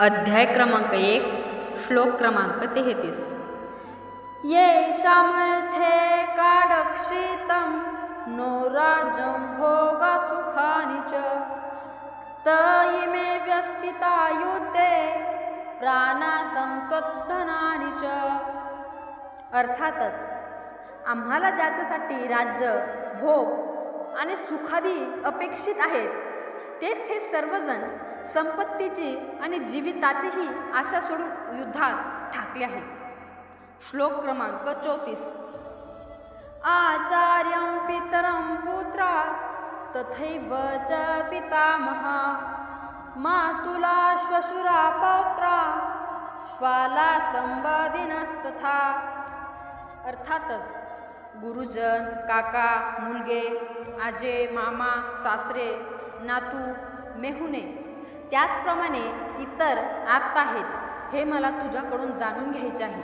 अध्याय क्रमांक एक श्लोक क्रमांक तेहतीस. येषामर्थे काडक्षितं नो राज्यं भोगसुखानि च. त इमे व्यस्तिता युद्धे प्राणासंत्वधनानि च. अर्थातच आम्हाला ज्याच्यासाठी राज्य भोग आणि सुखादी अपेक्षित आहेत तेच हे सर्वजण संपत्तीची आणि जीविताचीही आशा सोडून युद्धात ठाकले आहेत. श्लोक क्रमांक चौतीस. आचार्यं पितरं पुत्रास तथैव च पितामहा मातुला श्वशुरा पौत्रा श्वाला संबदिनस्तथा अर्थातच गुरुजन काका मुलगे आजे मामा सासरे नातू मेहुणे. त्याचप्रमाणे इतर आप्त आहेत हे मला तुझ्याकडून जाणून घ्यायचे आहे.